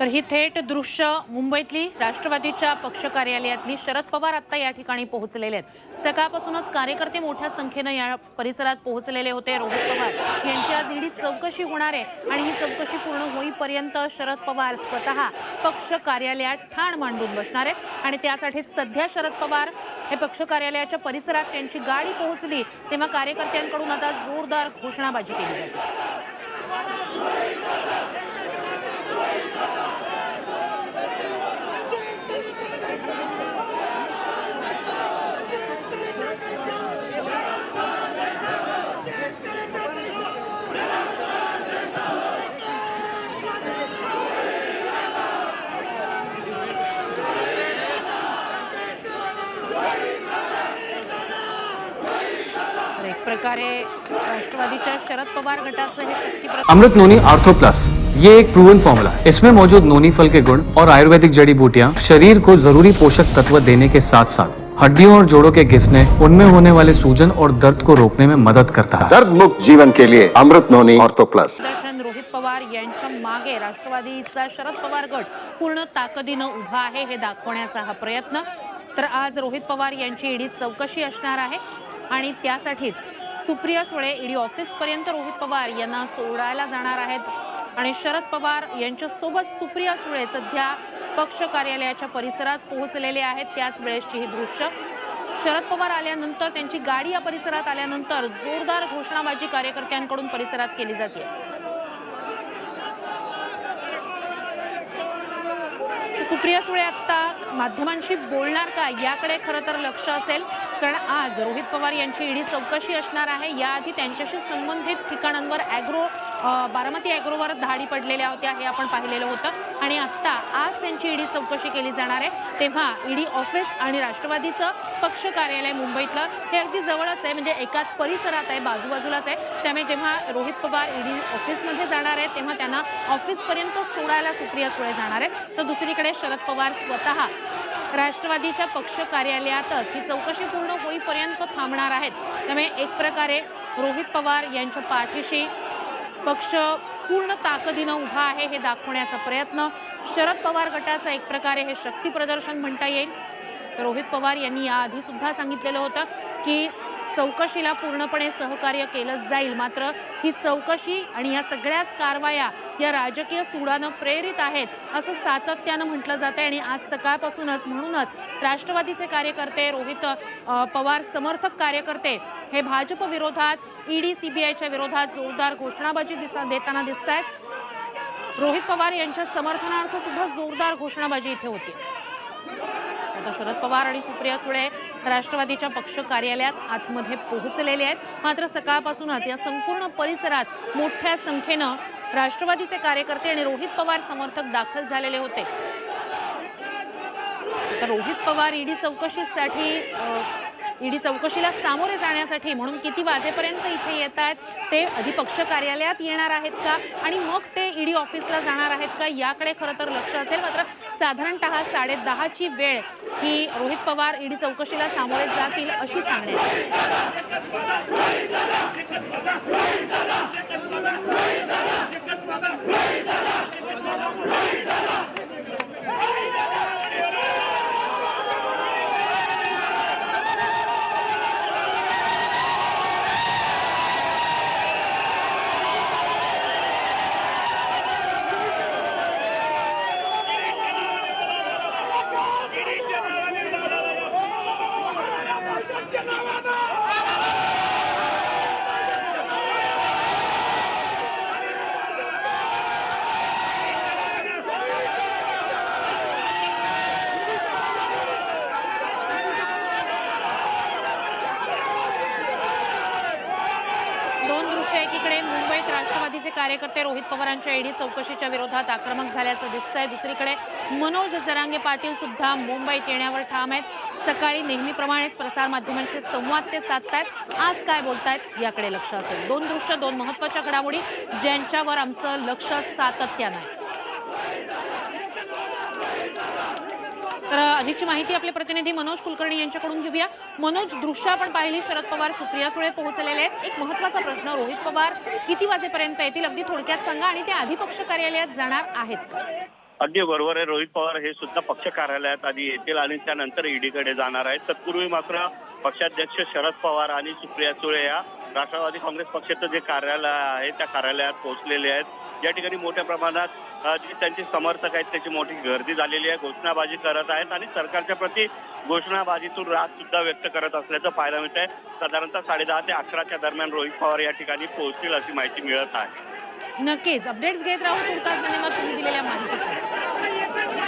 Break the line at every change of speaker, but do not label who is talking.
तर ही थेट दृश्य मुंबईतली राष्ट्रवादीच्या पक्ष कार्यालयातली शरद पवार आत्ता या ठिकाणी पोहोचलेले आहेत. सकाळपासूनच कार्यकर्ते मोठ्या संख्येनं या परिसरात पोहोचलेले होते. रोहित पवार यांची आज ईडी चौकशी होणार आहे आणि ही चौकशी पूर्ण होईपर्यंत शरद पवार स्वतः पक्ष कार्यालयात ठाण मांडून बसणार आहेत. आणि त्यासाठीच सध्या शरद पवार हे पक्ष कार्यालयाच्या परिसरात त्यांची गाडी पोहोचली तेव्हा कार्यकर्त्यांकडून आता जोरदार घोषणाबाजी केली जाते. प्रकारे राष्ट्रवादीच्या शरद पवार गटाचं हे Shakti
Amrit noni ortho plus ये एक प्रूवन फॉर्मूला है इसमें मौजूद नोनी फल के गुण और आयुर्वेदिक जड़ी बूटियाँ शरीर को जरूरी पोषक तत्व देने के साथ साथ हड्डियों और जोड़ों के घिसने उनमें होने वाले सूजन और दर्द को रोकने में मदद करता है।
दर्द मुक्त जीवन के लिए अमृत नोनी ऑर्थो प्लस
दर्शन रोहित पवार यांच्या मागे राष्ट्रवादीचा शरद पवार गट पूर्ण ताकदीनं उभा आहे हे दाखवण्याचा हा प्रयत्न. तर आज रोहित पवार यांची ईडी चौकशी असणार आहे आणि त्यासाठीच सुप्रिया सुळे ईडी ऑफिसपर्यंत रोहित पवार यांना सोडायला जाणार आहेत. आणि शरद पवार यांच्यासोबत सुप्रिया सुळे सध्या पक्ष कार्यालयाच्या परिसरात पोहोचलेले आहेत. त्याच वेळेसची ही दृश्य. शरद पवार आल्यानंतर त्यांची गाडी या परिसरात आल्यानंतर जोरदार घोषणाबाजी कार्यकर्त्यांकडून परिसरात केली जाते. सुप्रिया सुळे आत्ता माध्यमांशी बोलणार का? याकडे खरं तर लक्ष असेल. कारण आज रोहित पवार यांची ईडी चौकशी असणार आहे. याआधी त्यांच्याशी संबंधित ठिकाणांवर ॲग्रो बारामती ॲग्रोवर धाडी पडलेल्या होत्या हे आपण पाहिलेलं होतं. आणि आत्ता आज त्यांची ईडी चौकशी केली जाणार आहे. तेव्हा ईडी ऑफिस आणि राष्ट्रवादीचं पक्ष कार्यालय मुंबईतलं हे अगदी जवळच आहे. म्हणजे एकाच परिसरात आहे बाजूबाजूलाच आहे. त्यामुळे जेव्हा रोहित पवार ईडी ऑफिसमध्ये जाणार आहेत तेव्हा त्यांना ऑफिसपर्यंत सोडायला सुप्रिया सुळे जाणार आहेत. तर दुसरीकडे शरद पवार स्वतः राष्ट्रवादीच्या पक्ष कार्यालयातच ही चौकशी पूर्ण होईपर्यंत थांबणार आहेत. त्यामुळे एक प्रकारे रोहित पवार यांच्या पाठीशी पक्ष पूर्ण ताकदीनं उभा आहे हे दाखवण्याचा प्रयत्न. शरद पवार गटाचं एक प्रकारे हे शक्ती प्रदर्शन म्हणता येईल. तर रोहित पवार यांनी याआधी सुद्धा सांगितलेलं होतं की चौकशीला पूर्णपणे सहकार्य केलं जाईल. मात्र ही चौकशी आणि या सगळ्याच कारवाया या राजकीय सुडानं प्रेरित आहेत असं सातत्यानं म्हटलं जातं आणि आज सकाळपासूनच म्हणूनच राष्ट्रवादीचे कार्यकर्ते रोहित पवार समर्थक कार्यकर्ते हे भाजप विरोधात ईडी सीबीआयच्या विरोधात जोरदार घोषणाबाजी दिसता देताना दिसत आहेत रोहित पवार यांच्या समर्थनार्थ सुद्धा जोरदार घोषणाबाजी इथे होती. आता शरद पवार आणि सुप्रिया सुळे राष्ट्रवादीच्या पक्ष कार्यालयात आतमध्ये पोहोचलेले आहेत. मात्र सकाळपासूनच या संपूर्ण परिसरात मोठ्या संख्येनं राष्ट्रवादीचे कार्यकर्ते आणि रोहित पवार समर्थक दाखल झालेले होते. तर रोहित पवार ईडी चौकशीसाठी ईडी चौकशीला सामोरे जाण्यासाठी म्हणून किती वाजेपर्यंत इथे येत आहेत ते आधी पक्ष कार्यालयात येणार आहेत का? आणि मग ते ईडी ऑफिसला जाणार आहेत का? याकडे खरं तर लक्ष असेल. मात्र साधारणतः साडे दहाची वेळ ही रोहित पवार ईडी चौकशीला सामोरे जातील अशी सांगण्यात येते. दोन विषय एकीकडे मुंबईत राष्ट्रवादीचे कार्यकर्ते रोहित पवारांच्या ईडी चौकशीच्या विरोधात आक्रमक झाल्याचं दिसतंय. दुसरीकडे मनोज जरांगे पाटील सुद्धा मुंबईत येण्यावर ठाम आहेत. सकाळी नेहमीप्रमाणेच प्रसारमाध्यमांशी संवाद ते साधतायत. आज काय बोलतायत याकडे लक्ष असेल. दोन दृश्य दोन महत्त्वाच्या घडामोडी ज्यांच्यावर आमचं लक्ष सातत्यानं आहे. तर अधिकची माहिती आपले प्रतिनिधी मनोज कुलकर्णी यांच्याकडून घेऊया. मनोज दृश्य आपण पाहिली शरद पवार सुप्रिया सुळे पोहोचलेले आहेत. एक महत्त्वाचा प्रश्न रोहित पवार किती वाजेपर्यंत येतील? अगदी थोडक्यात सांगा आणि ते आधी पक्ष कार्यालयात जाणार आहेत
अगदी बरोबर आहे. रोहित पवार हे सुद्धा पक्ष कार्यालयात आधी येतील आणि त्यानंतर ईडीकडे जाणार आहेत. तत्पूर्वी मात्र पक्षाध्यक्ष शरद पवार आणि सुप्रिया सुळे या राष्ट्रवादी काँग्रेस पक्षाचं जे कार्यालय आहे त्या कार्यालयात पोहोचलेले आहेत. या ठिकाणी मोठ्या प्रमाणात जे त्यांचे समर्थक आहेत त्याची मोठी गर्दी झालेली आहे घोषणाबाजी करत आहेत आणि सरकारच्या प्रती घोषणाबाजीतून राग सुद्धा व्यक्त करत असल्याचं पाहायला मिळत आहे. साधारणतः साडेदहा ते अकराच्या दरम्यान रोहित पवार या ठिकाणी पोहोचतील अशी माहिती मिळत आहे.
नक्कीच. अपडेट्स घेत राहू तुर्तास धन्यवाद तुम्ही दिलेल्या माहितीसाठी.